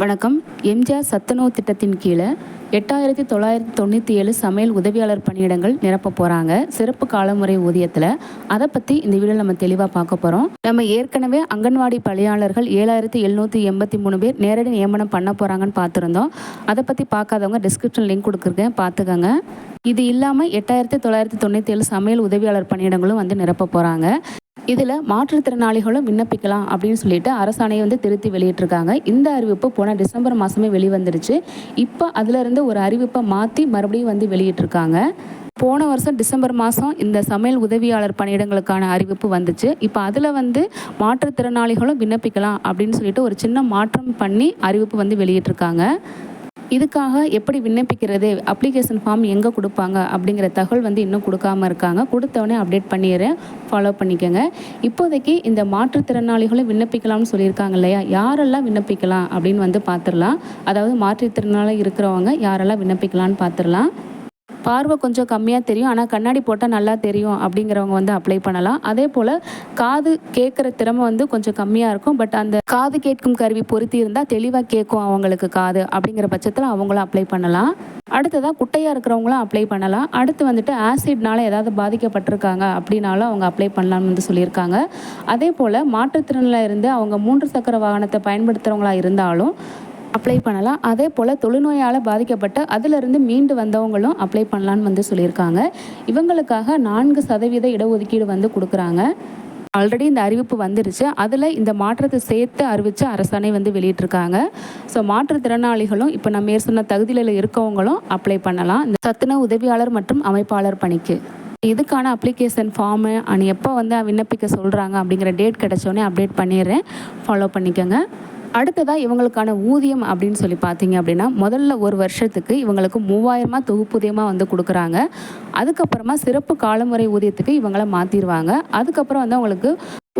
வணக்கம். எம்ஜிஆர் சத்துணவு திட்டத்தின் கீழே எட்டாயிரத்தி தொள்ளாயிரத்தி தொண்ணூற்றி ஏழு சமையல் உதவியாளர் பணியிடங்கள் நிரப்ப போகிறாங்க சிறப்பு காலமுறை ஊதியத்தில். அதை பற்றி இந்த வீடியோ நம்ம தெளிவாக பார்க்க போகிறோம் நம்ம ஏற்கனவே அங்கன்வாடி பணியாளர்கள் ஏழாயிரத்தி எழுநூற்றி எண்பத்தி மூணு பேர் நேரடி நியமனம் பண்ண போகிறாங்கன்னு பார்த்துருந்தோம். அதை பற்றி பார்க்காதவங்க டிஸ்கிரிப்ஷன் லிங்க் கொடுக்குறேன் பார்த்துக்கோங்க. இது இல்லாமல் எட்டாயிரத்தி தொள்ளாயிரத்தி தொண்ணூற்றி ஏழு சமையல் உதவியாளர் பணியிடங்களும் வந்து நிரப்ப போகிறாங்க இதில் மாற்றுத்திறனாளிகளும் விண்ணப்பிக்கலாம் அப்படின்னு சொல்லிட்டு அரசாணையை வந்து திருத்தி வெளியிட்டிருக்காங்க. இந்த அறிவிப்பு போன டிசம்பர் மாதமே வெளிவந்துருச்சு. இப்போ அதிலிருந்து ஒரு அறிவிப்பை மாற்றி மறுபடியும் வந்து வெளியிட்டிருக்காங்க. போன வருஷம் டிசம்பர் மாதம் இந்த சமையல் உதவியாளர் பணியிடங்களுக்கான அறிவிப்பு வந்துச்சு. இப்போ அதில் வந்து மாற்றுத்திறனாளிகளும் விண்ணப்பிக்கலாம் அப்படின்னு சொல்லிட்டு ஒரு சின்ன மாற்றம் பண்ணி அறிவிப்பு வந்து வெளியிட்டிருக்காங்க. இதுக்காக எப்படி விண்ணப்பிக்கிறது? அப்ளிகேஷன் ஃபார்ம் எங்கே கொடுப்பாங்க? அப்படிங்கிற தகவல் வந்து இன்னும் கொடுக்காம இருக்காங்க. கொடுத்தவொடனே அப்டேட் பண்ணிடுறேன் ஃபாலோ பண்ணிக்கோங்க. இப்போதைக்கு இந்த மாற்றுத்திறனாளிகளும் விண்ணப்பிக்கலாம்னு சொல்லியிருக்காங்க இல்லையா? யாரெல்லாம் விண்ணப்பிக்கலாம் அப்படின்னு வந்து பார்த்துடலாம். அதாவது மாற்றுத்திறனாளி இருக்கிறவங்க யாரெல்லாம் விண்ணப்பிக்கலாம்னு பார்த்துடலாம். பார்வை கொஞ்சம் கம்மியாக தெரியும். ஆனால் கண்ணாடி போட்டால் நல்லா தெரியும் அப்படிங்கிறவங்க வந்து அப்ளை பண்ணலாம். அதே போல் காது கேட்குற திறமை வந்து கொஞ்சம் கம்மியாக இருக்கும். பட் அந்த காது கேட்கும் கருவி பொருத்தி இருந்தால் தெளிவாக கேட்கும் அவங்களுக்கு காது அப்படிங்கிற பட்சத்தில் அவங்களும் அப்ளை பண்ணலாம். அடுத்ததாக குட்டையாக இருக்கிறவங்களும் அப்ளை பண்ணலாம். அடுத்து வந்துட்டு ஆசிட்னால ஏதாவது பாதிக்கப்பட்டிருக்காங்க அப்படின்னாலும் அவங்க அப்ளை பண்ணலாம்னு வந்து சொல்லியிருக்காங்க. அதே போல் மாற்றுத்திறனில் இருந்து அவங்க மூன்று சக்கர வாகனத்தை பயன்படுத்துகிறவங்களா இருந்தாலும் அப்ளை பண்ணலாம். அதே போல் தொழுநோயால் பாதிக்கப்பட்ட அதிலிருந்து மீண்டு வந்தவங்களும் அப்ளை பண்ணலான்னு வந்து சொல்லியிருக்காங்க. இவங்களுக்காக நான்கு சதவீத இடஒதுக்கீடு வந்து கொடுக்குறாங்க. ஆல்ரெடி இந்த அறிவிப்பு வந்துருச்சு. அதில் இந்த மாற்றத்தை சேர்த்து அறிவித்து அரசாணை வந்து வெளியிட்டிருக்காங்க. ஸோ மாற்றுத்திறனாளிகளும் இப்போ நம்ம சொன்ன தகுதியில் இருக்கவங்களும் அப்ளை பண்ணலாம். இந்த சத்துண உதவியாளர் மற்றும் அமைப்பாளர் பணிக்கு. இதுக்கான அப்ளிகேஷன் ஃபார்மு அண்ட் எப்போ வந்து விண்ணப்பிக்க சொல்கிறாங்க அப்படிங்கிற டேட் கிடச்சோன்னே அப்டேட் பண்ணிடுறேன். ஃபாலோ பண்ணிக்கோங்க. அடுத்ததாக இவங்களுக்கான ஊதியம் அப்படின்னு சொல்லி பார்த்தீங்க அப்படின்னா முதல்ல ஒரு வருஷத்துக்கு இவங்களுக்கு மூவாயிரமா தொகுப்பூதியமாக வந்து கொடுக்குறாங்க. அதுக்கப்புறமா சிறப்பு காலமுறை ஊதியத்துக்கு இவங்கள மாற்றிடுவாங்க அதுக்கப்புறம் வந்து அவங்களுக்கு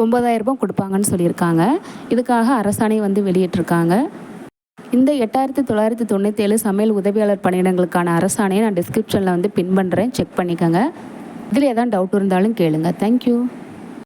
ஒம்பதாயிரம் ரூபாய் கொடுப்பாங்கன்னு சொல்லியிருக்காங்க. இதுக்காக அரசாணை வந்து வெளியிட்டிருக்காங்க. இந்த எட்டாயிரத்தி தொள்ளாயிரத்தி தொண்ணூற்றி ஏழு சமையல் உதவியாளர் பணியிடங்களுக்கான அரசாணையை நான் டிஸ்கிரிப்ஷனில் வந்து பின் பண்ணுறேன் செக் பண்ணிக்கோங்க. இதில் எதாவது டவுட் இருந்தாலும் கேளுங்கள் தேங்க்யூ